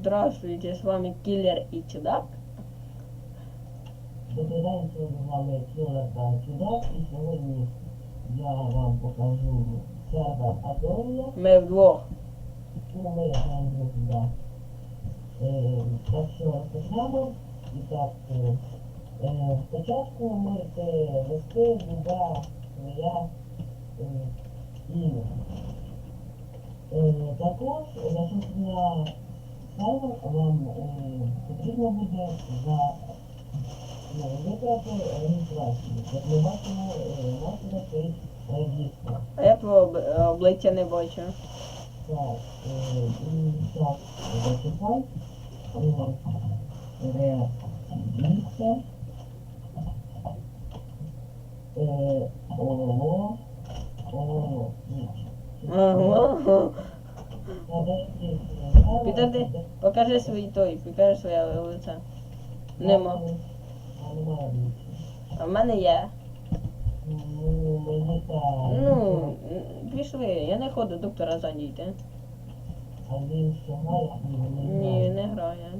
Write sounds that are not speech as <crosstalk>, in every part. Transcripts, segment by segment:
Здравствуйте, с вами Киллер и Чудак. День, сьогодні вами Кілер та Чудак, і сьогодні я вам покажу сервер Адорія. Ми вдвох. Ну, ми граємо друг да. Е, так що розпочнемо. І так, е, спочатку можете ввести любе своє ім'я. Також, зайшовши на сервер, вам е, потрібно буде за Ну, е, реєстр. А я твого обличчя не бачу. Так, е, і так, зачекай. Реєстр. Е, ООО. ООО. Ага. Покажи свій той, покажи своє лице. Нема. А в мене є. Ну, пішли, я не ходжу доктора задійти. Ні, не грає.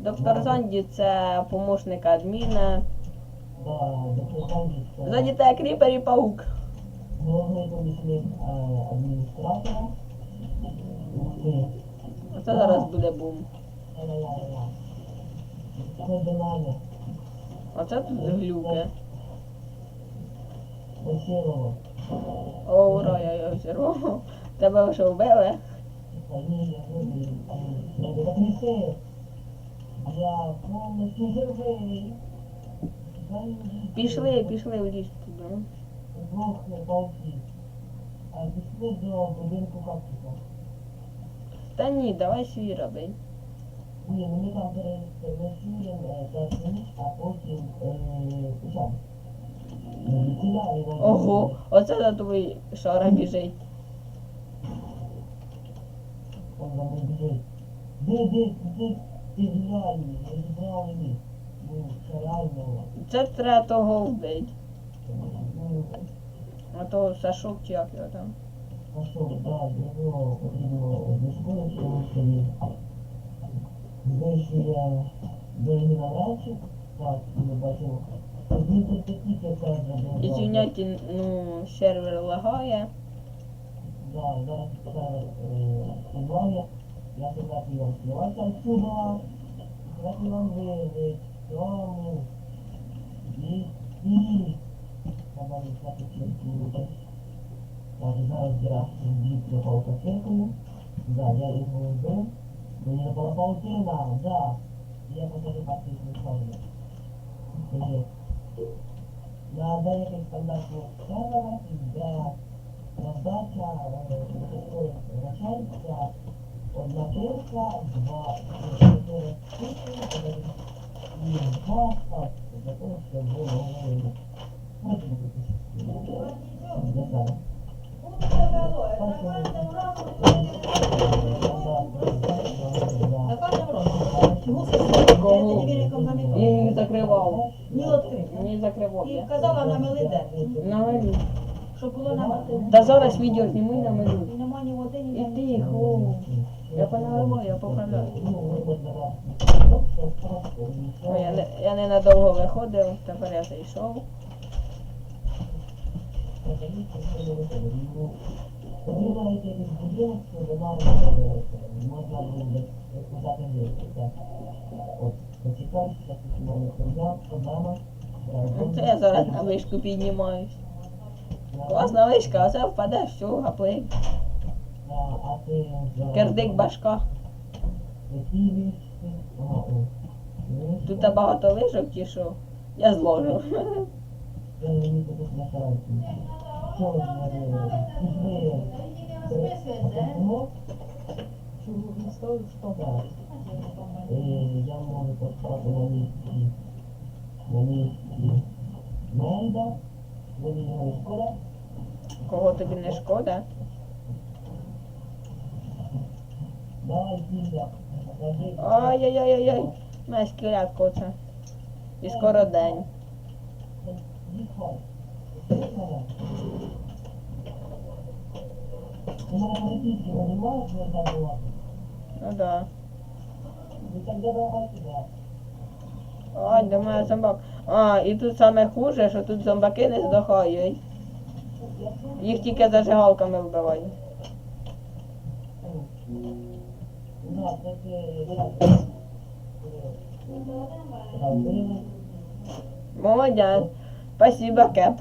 Доктор Зонді це помощник адміна. Це Ззаді тебе паук. Оце зараз буде бум. Оце тут глюки. О, ура, я його взірвав. Тебе вже вбили? Я повністю живий. Пішли, пішли в ліс туди. Двох пауків. А пішли до будинку кактуса. Та ні, давай свій роби. Ні, ми там переночуємо першу а потім е, на Ого, оце за тобою шара біжить. Де, де, де, ти розібрали ліс. Ну, реально. Це треба того вбити. А то Сашок чи як його там. знищує береги наврачів. Так, це зробив. Ізвиняйте, ну, сервер лагає. Да, зараз е, знімає. Я сказати вам співати отсюда. Сказати вам вивить. І і. Так, зараз я б'юся паукосинкою. Да, я його вбив. Мені напала паутина, да. Я покажу практичну сторону. Скажи. На деяких стандартних серверах для такої начальства одна два штуки, і два її закривав. Ні, відкрив. Не закривав І казала на мелиде, Навалю. щоб було намати. Та зараз відео зніму і намалю. Нема ні води, ні І тихо. Я поналиваю, я поправляю. Я, не, я ненадовго виходив, тепер я зайшов. Ну, Це я зараз на вишку піднімаюсь. Класна вишка, а це впаде, все, гапли. Кердик башка. Тут багато вишок чи що? Я зложу. Я можу поставити на місці. На місці. Мельда. Мені його не шкода. Кого тобі не шкода? Давай, Діля. Покажи. Ай-яй-яй-яй. Мене скелятко це. І скоро день. Їхай. Їхай. Мене політичного немає, що я так була. Ну да. Ой, де мене зомбак. А, і тут саме хуже, що тут зомбаки не здохають. Їх тільки зажигалками вбивають. Молодець. Спасибо. Да.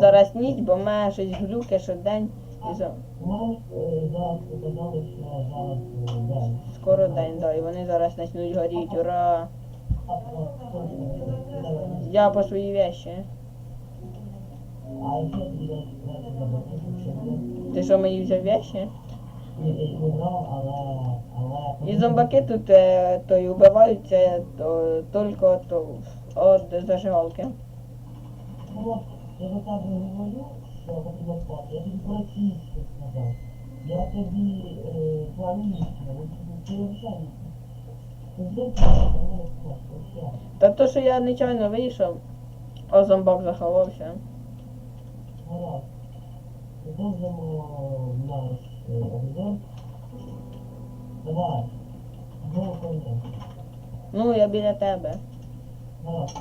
Зараз ніч, бо мене щось глюки за... Що день. скоро день, да, і вони зараз почнуть горіти. Ура! Я по свої вещі. А ще тобі десь треба забути, що Ти що брав, але... але... І зомбаки тут е, то й вбиваються то, тільки то, від зажигалки. Я до тебе говорю, що потрібно спати. Я тобі практично сказав. Я тобі планую, ну, ти взагалі. Та то, що я нечайно вийшов, а зомбак заховався. Гаразд. Продовжимо наш е, обзор. Давай. Знову коня. Ну, я біля тебе. Гаразд.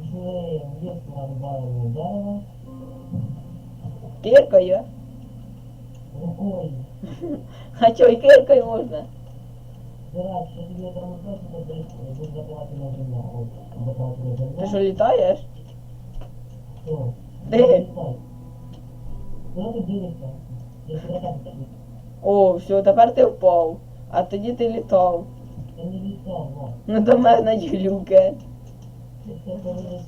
Пішли в ліс, нарубаємо дерево. Киркою? Рукою. <laughs> А чого, і киркою можна? Речі, я тобі скажу, що десь буду запивати на на земля. Ти що літаєш? Що? Де ти дивишся? Я тебе так бачу. О, все, тепер ти впав. А тоді ти літав. Я не літав, вот. Ну до мене повинно